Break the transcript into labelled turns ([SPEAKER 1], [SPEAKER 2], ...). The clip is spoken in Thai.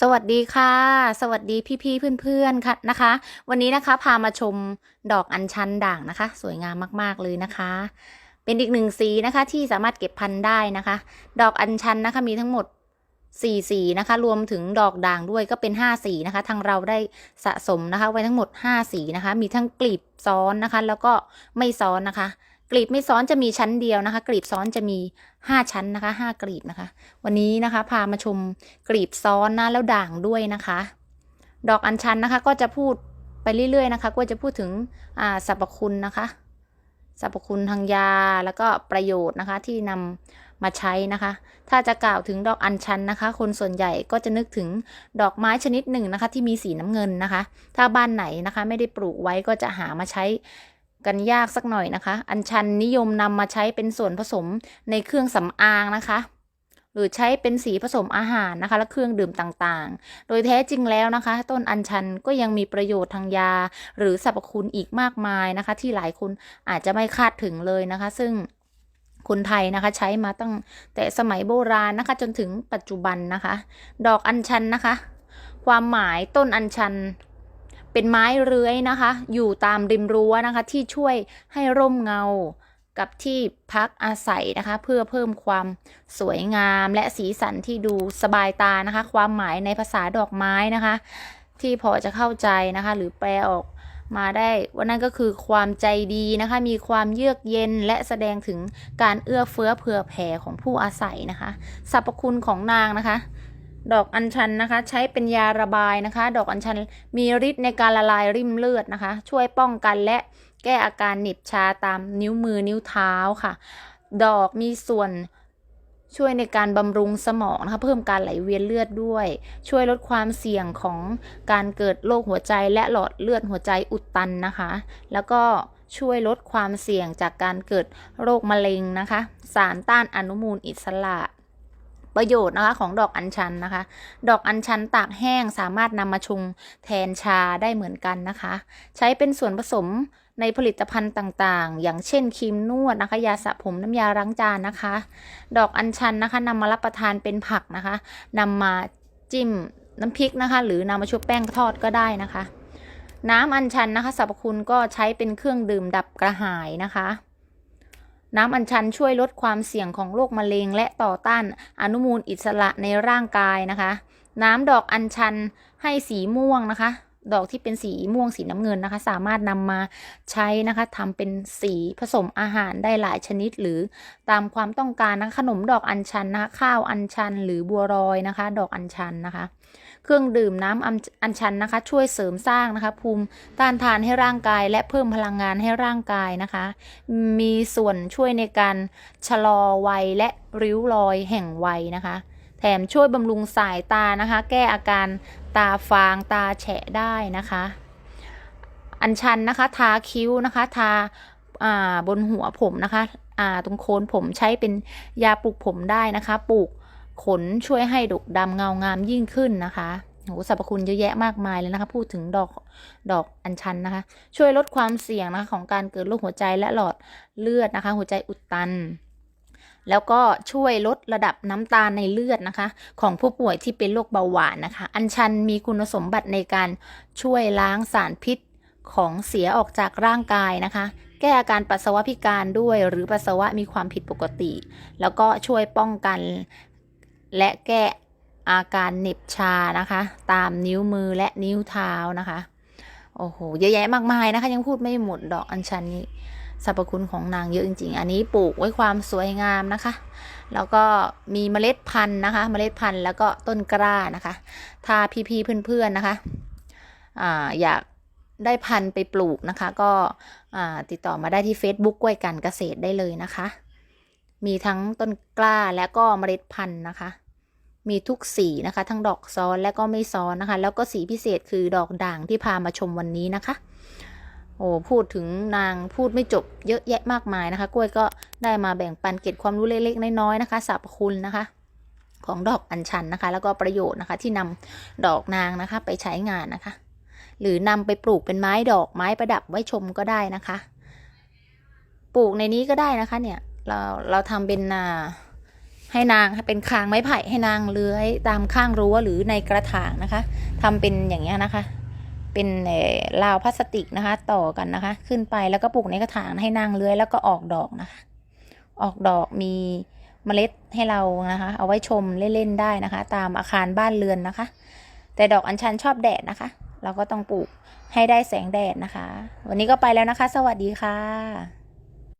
[SPEAKER 1] สวัสดีค่ะ สวัสดีพี่ๆเพื่อนๆค่ะนะคะ วันนี้นะคะพามาชมดอกอัญชันด่างนะคะ สวยงามมากๆเลยนะคะ เป็นอีกหนึ่งสีนะคะที่สามารถเก็บพันธุ์ได้นะคะ ดอกอัญชันนะคะมีทั้งหมดสี่สีนะคะ รวมถึงดอกด่างด้วยก็เป็นห้าสีนะคะ ทางเราได้สะสมนะคะ ไว้ทั้งหมดห้าสีนะคะ มีทั้งกลีบซ้อนนะคะ แล้วก็ไม่ซ้อนนะคะ กลีบไม่ซ้อนจะมีชั้นเดียวนะคะ กลีบซ้อนจะมีห้าชั้นนะคะห้ากลีบนะคะ วันนี้นะคะพามาชมกลีบซ้อนนะแล้วด่างด้วยนะคะ ดอกอัญชันนะคะ ก็จะพูดไปเรื่อยๆนะคะ ก็จะพูดถึงสรรพคุณนะคะสรรพคุณทางยาแล้วก็ประโยชน์นะคะที่นำมาใช้นะคะ ถ้าจะกล่าวถึงดอกอัญชันนะคะ คนส่วนใหญ่ก็จะนึกถึงดอกไม้ชนิดหนึ่งนะคะ ที่มีสีน้ำเงินนะคะ ถ้าบ้านไหนนะคะ ไม่ได้ปลูกไว้ก็จะหามาใช้ กันยากสักหน่อยนะคะ อัญชันนิยมนำมาใช้เป็นส่วนผสมในเครื่องสำอางนะคะ หรือใช้เป็นสีผสมอาหารนะคะ และเครื่องดื่มต่างๆ โดยแท้จริงแล้วนะคะ ต้นอัญชันก็ยังมีประโยชน์ทางยา หรือสรรพคุณอีกมากมายนะคะ ที่หลายคนอาจจะไม่คาดถึงเลยนะคะ ซึ่งคนไทยนะคะใช้มาตั้งแต่สมัยโบราณนะคะ จนถึงปัจจุบันนะคะ ดอกอัญชันนะคะ ความหมายต้นอัญชัน เป็นไม้เลื้อยนะคะ อยู่ตามริมรั้วนะคะ ที่ช่วยให้ร่มเงากับที่พักอาศัยนะคะ เพื่อเพิ่มความสวยงามและสีสันที่ดูสบายตานะคะ ความหมายในภาษาดอกไม้นะคะ ที่พอจะเข้าใจนะคะ หรือแปลออกมาได้ว่านั่นก็คือความใจดีนะคะ มีความเยือกเย็นและแสดงถึงการเอื้อเฟื้อเผื่อแผ่ของผู้อาศัยนะคะสรรพคุณของนางนะคะ ดอกอัญชันนะคะ ใช้เป็นยาระบายนะคะ ดอกอัญชันมีฤทธิ์ในการละลายริ่มเลือดนะคะ ช่วยป้องกันและแก้อาการหนิบชาตามนิ้วมือนิ้วเท้าค่ะ ดอกมีส่วนช่วยในการบำรุงสมองนะคะเพิ่มการไหลเวียนเลือดด้วย ช่วยลดความเสี่ยงของการเกิดโรคหัวใจและหลอดเลือดหัวใจอุดตันนะคะ แล้วก็ช่วยลดความเสี่ยงจากการเกิดโรคมะเร็งนะคะ สารต้านอนุมูลอิสระ ประโยชน์นะคะของดอกอัญชันนะคะ ดอกอัญชันตากแห้งสามารถนำมาชงแทนชาได้เหมือนกันนะคะ ใช้เป็นส่วนผสมในผลิตภัณฑ์ต่างๆ อย่างเช่นครีมนวดนะคะ ยาสระผมน้ำยาล้างจานนะคะ ดอกอัญชันนะคะนำมารับประทานเป็นผักนะคะนำมาจิ้มน้ำพริกนะคะ หรือนำมาชุบแป้งทอดก็ได้นะคะ น้ำอัญชันนะคะสรรพคุณก็ใช้เป็นเครื่องดื่มดับกระหายนะคะ น้ำอัญชันช่วยลดความเสี่ยงของโรคมะเร็งและต่อต้านอนุมูลอิสระในร่างกายนะคะ น้ำดอกอัญชันให้สีม่วงนะคะ ดอกที่เป็นสีม่วงสีน้ำเงินนะคะ สามารถนำมาใช้นะคะทำเป็นสีผสมอาหารได้หลายชนิดหรือตามความต้องการนะขนมดอกอัญชันนะคะข้าวอัญชันหรือบัวรอยนะคะ ดอกอัญชันนะคะ เครื่องดื่มน้ำอัญชันนะคะ ช่วยเสริมสร้างนะคะ ภูมิต้านทานให้ร่างกาย และเพิ่มพลังงานให้ร่างกายนะคะ มีส่วนช่วยในการชะลอวัยและริ้วรอยแห่งวัยนะคะ แถมช่วยบำรุงสายตานะคะ แก้อาการตาฟางตาแฉะได้นะคะ อัญชันนะคะ ทาคิ้วนะคะ ทาาบนหัวผมนะคะตรงโคนผมใช้เป็นยาปลูกผมได้นะคะ ปลูก ขนช่วยให้ดกดำเงางามยิ่งขึ้นนะคะโหสรรพคุณเยอะแยะมากมายเลยนะคะ พูดถึงดอกดอกอัญชันนะคะ ช่วยลดความเสี่ยงนะคะของการเกิดโรคหัวใจและหลอดเลือดนะคะ หัวใจอุดตัน แล้วก็ช่วยลดระดับน้ำตาลในเลือดนะคะ ของผู้ป่วยที่เป็นโรคเบาหวานนะคะ อัญชันมีคุณสมบัติในการช่วยล้างสารพิษของเสียออกจากร่างกายนะคะ แก้อาการปัสสาวะพิการด้วย หรือปัสสาวะมีความผิดปกติ แล้วก็ช่วยป้องกัน และแก้อาการเหน็บชานะคะ ตามนิ้วมือและนิ้วเท้านะคะโอ้โหเยอะแยะมากมายนะคะ ยังพูดไม่หมดดอกอัญชันนี้สรรพคุณของนางเยอะจริง ๆ อันนี้ปลูกไว้ความสวยงามนะคะ แล้วก็มีเมล็ดพันธุ์นะคะ เมล็ดพันธุ์แล้วก็ต้นกล้านะคะ ถ้าพี่ๆเพื่อนๆนะคะอ่าอยากได้พันธุ์ไปปลูกนะคะ ก็ติดต่อมาได้ที่ Facebook กล้วยกันเกษตรได้เลยนะคะ มีทั้งต้นกล้าและก็เมล็ดพันธุ์นะคะ มีทุกสีนะคะ ทั้งดอกซ้อนและก็ไม่ซ้อนนะคะ แล้วก็สีพิเศษคือดอกด่างที่พามาชมวันนี้นะคะ โอ้พูดถึงนางพูดไม่จบเยอะแยะมากมายนะคะ กล้วยก็ได้มาแบ่งปันเกร็ดความรู้เล็กๆน้อยๆนะคะสรรพคุณนะคะของดอกอัญชันนะคะ แล้วก็ประโยชน์นะคะที่นำดอกนางนะคะ ไปใช้งานนะคะ หรือนำไปปลูกเป็นไม้ดอกไม้ประดับไว้ชมก็ได้นะคะ ปลูกในนี้ก็ได้นะคะเนี่ย เราเราทำเป็นอ่าให้นางเป็นคางไม้ไผ่ให้นางเลื้อยตามข้างรั้วหรือในกระถางนะคะทำเป็นอย่างเงี้ยนะคะ เป็นเอ่อราวพลาสติกนะคะ ต่อกันนะคะ ขึ้นไปแล้วก็ปลูกในกระถางให้นางเลื้อยแล้วก็ออกดอกนะคะ ออกดอกมีเมล็ดให้เรานะคะ เอาไว้ชมเล่นๆได้นะคะ ตามอาคารบ้านเรือนนะคะ แต่ดอกอัญชันชอบแดดนะคะ เราก็ต้องปลูกให้ได้แสงแดดนะคะ วันนี้ก็ไปแล้วนะคะ สวัสดีค่ะ